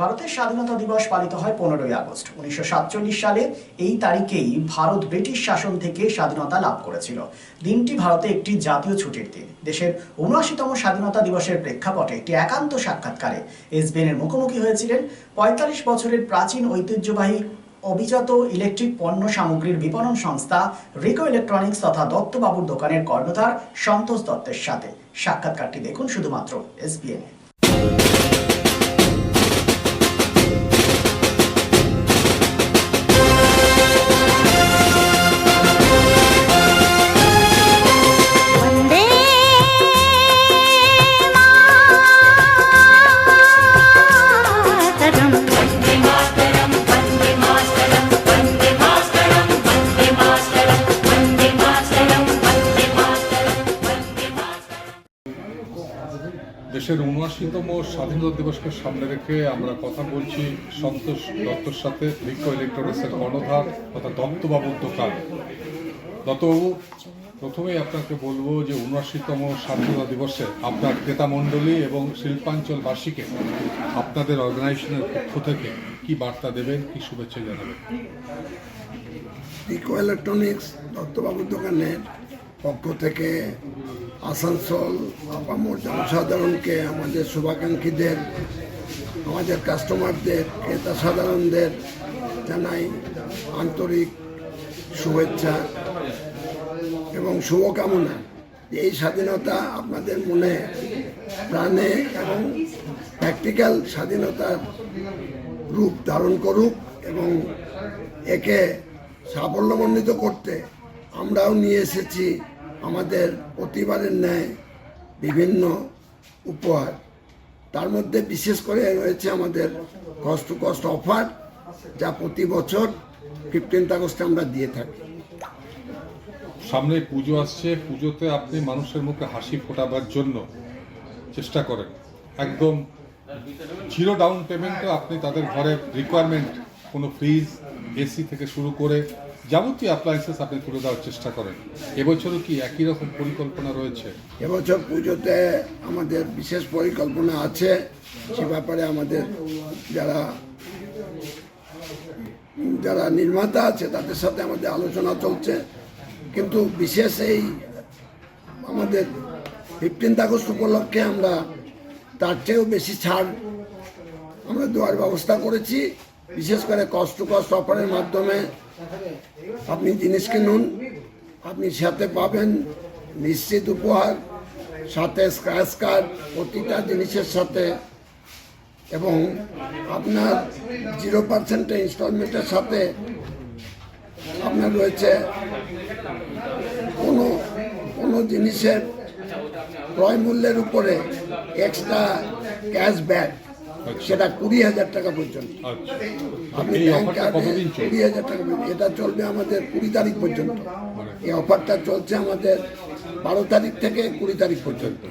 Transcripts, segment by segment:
ভারতের স্বাধীনতা দিবস পালিত হয় পনেরোই আগস্ট। উনিশশো সাতচল্লিশ সালে এই তারিখেই ভারত ব্রিটিশ শাসন থেকে স্বাধীনতা লাভ করেছিল। দিনটি ভারতে একটি জাতীয় ছুটির দিন। দেশের উনআশিতম স্বাধীনতা দিবসের প্রেক্ষাপটে একটি একান্ত সাক্ষাৎকারে এসবিএনের মুখোমুখি হয়েছিলেন পঁয়তাল্লিশ বছরের প্রাচীন ঐতিহ্যবাহী অভিজাত ইলেকট্রিক পণ্য সামগ্রীর বিপণন সংস্থা রিকো ইলেকট্রনিক্স তথা দত্তবাবুর দোকানের কর্ণধার সন্তোষ দত্তের সাথে। সাক্ষাৎকারটি দেখুন শুধুমাত্র এসবিএন দেশের উনআশিতম স্বাধীনতা দিবসকে সামনে রেখে আমরা কথা বলছি সন্তোষ দত্তর সাথে ভিক্কো ইলেকট্রনিক্সের কর্ণধার তথা দত্তবাবুর দোকান। দত্তবাবু, প্রথমেই আপনাকে বলব যে উনআশিতম স্বাধীনতা দিবসে আপনার ক্রেতা মণ্ডলী এবং শিল্পাঞ্চলবাসীকে আপনাদের অর্গানাইজেশনের পক্ষ থেকে কি বার্তা দেবেন, কি শুভেচ্ছা জানাবেন? ইকো ইলেকট্রনিক্স দত্তবাবুর দোকানের পক্ষ থেকে আসানসোল আপামর জনসাধারণকে আমাদের শুভাকাঙ্ক্ষীদের, আমাদের কাস্টমারদের ক্রেতা সাধারণদের জানাই আন্তরিক শুভেচ্ছা এবং শুভকামনা। এই স্বাধীনতা আপনাদের মনে, প্রাণে এবং প্র্যাকটিক্যাল স্বাধীনতার রূপ ধারণ করুক এবং একে সাফল্যমণ্ডিত করতে আমরাও নিয়ে এসেছি। আমাদের প্রতিবারের ন্যায় বিভিন্ন উপহার। তার মধ্যে বিশেষ করে রয়েছে আমাদের কস্ট টু কস্ট অফার, যা প্রতি বছর ফিফটিন্থ আগস্টে আমরা দিয়ে থাকি। সামনে পুজো আসছে, পুজোতে আপনি মানুষের মুখে হাসি ফোটাবার জন্য চেষ্টা করেন। একদম জিরো ডাউন পেমেন্টে আপনি তাদের ঘরের রিকোয়ারমেন্ট কোনো ফ্রিজ এসি থেকে শুরু করে যাবতীয় অ্যাপ্লায়েন্সেস আপনি তুলে দেওয়ার চেষ্টা করেন। এবছরও কি একই রকম পরিকল্পনা রয়েছে? এবছর পুজোতে আমাদের বিশেষ পরিকল্পনা আছে, সে ব্যাপারে আমাদের যারা যারা নির্মাতা আছে, তাদের সাথে আমাদের আলোচনা চলছে। কিন্তু বিশেষ এই আমাদের ফিফটিন্থ আগস্ট উপলক্ষে আমরা তার চেয়েও বেশি ছাড় আমরা দেওয়ার ব্যবস্থা করেছি। বিশেষ করে কষ্ট কষ্ট অফারের মাধ্যমে আপনি জিনিস কিনুন আপনি সাথে পাবেন নিশ্চিত উপহার, সাথে স্ক্র্যাচ কার্ড প্রতিটা জিনিসের সাথে। এবং আপনার জিরো পার্সেন্টে ইনস্টলমেন্টের সাথে আপনার রয়েছে কোনো কোনো জিনিসের ক্রয় মূল্যের উপরে এক্সট্রা ক্যাশব্যাক সেটা কুড়ি হাজার টাকা পর্যন্ত। আচ্ছা। আপনি কুড়ি হাজার টাকা পর্যন্ত। এটা চলবে আমাদের কুড়ি তারিখ পর্যন্ত। এই অফারটা চলছে আমাদের বারো তারিখ থেকে কুড়ি তারিখ পর্যন্ত।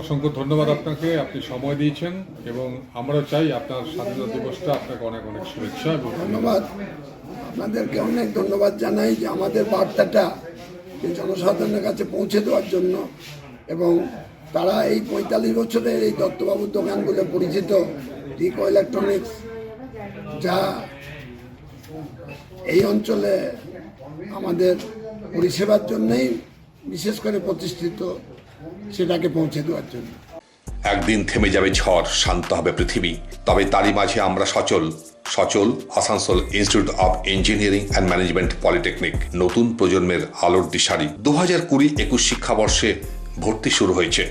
অসংখ্য ধন্যবাদ আপনাকে। আপনি সময় দিয়েছেন এবং আমরাও চাই আপনার স্বাধীনতা দিবসটা আপনাকে অনেক অনেক শুভেচ্ছা এবং ধন্যবাদ। আপনাদেরকে অনেক ধন্যবাদ জানাই যে আমাদের বার্তাটা জনসাধারণের কাছে পৌঁছে দেওয়ার জন্য এবং তারা এই পঁয়তাল্লিশ বছরের এই দত্তবাবুর বলে পরিচিত রিকো ইলেকট্রনিক্স যা এই অঞ্চলে আমাদের পরিষেবার জন্যই বিশেষ করে প্রতিষ্ঠিত, সেটাকে পৌঁছে দেওয়ার জন্য। একদিন থেমে যাবে ঝড়, শান্ত হবে পৃথিবী। তবে তারই মাঝে আমরা সচল। সচল Asansol institute of engineering and management polytechnic নতুন প্রজন্মের আলোর দিশারি। দু হাজার কুড়ি একুশ শিক্ষাবর্ষে ভর্তি শুরু হয়েছে।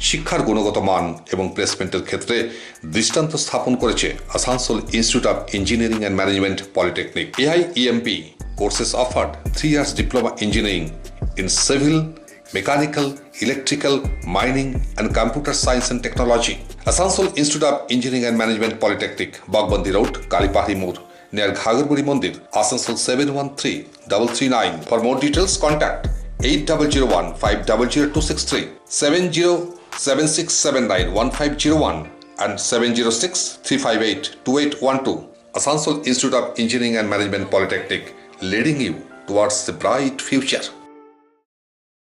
শিক্ষার গুণগত মান এবং প্লেসমেন্টের ক্ষেত্রে দৃষ্টান্ত স্থাপন করেছে Asansol institute of engineering and management polytechnic AI EMP courses offered three years diploma engineering in civil mechanical electrical mining and computer science and technology Asansol institute of engineering and management polytechnic Bagbandi road Kalipahi মোড় near Ghagarburi মন্দির, Asansol seven one three double three nine for more details contact 8001 500263 707679 1501 and 706 358 2812. Asansol Institute of Engineering and Management Polytechnic, leading you towards the bright future.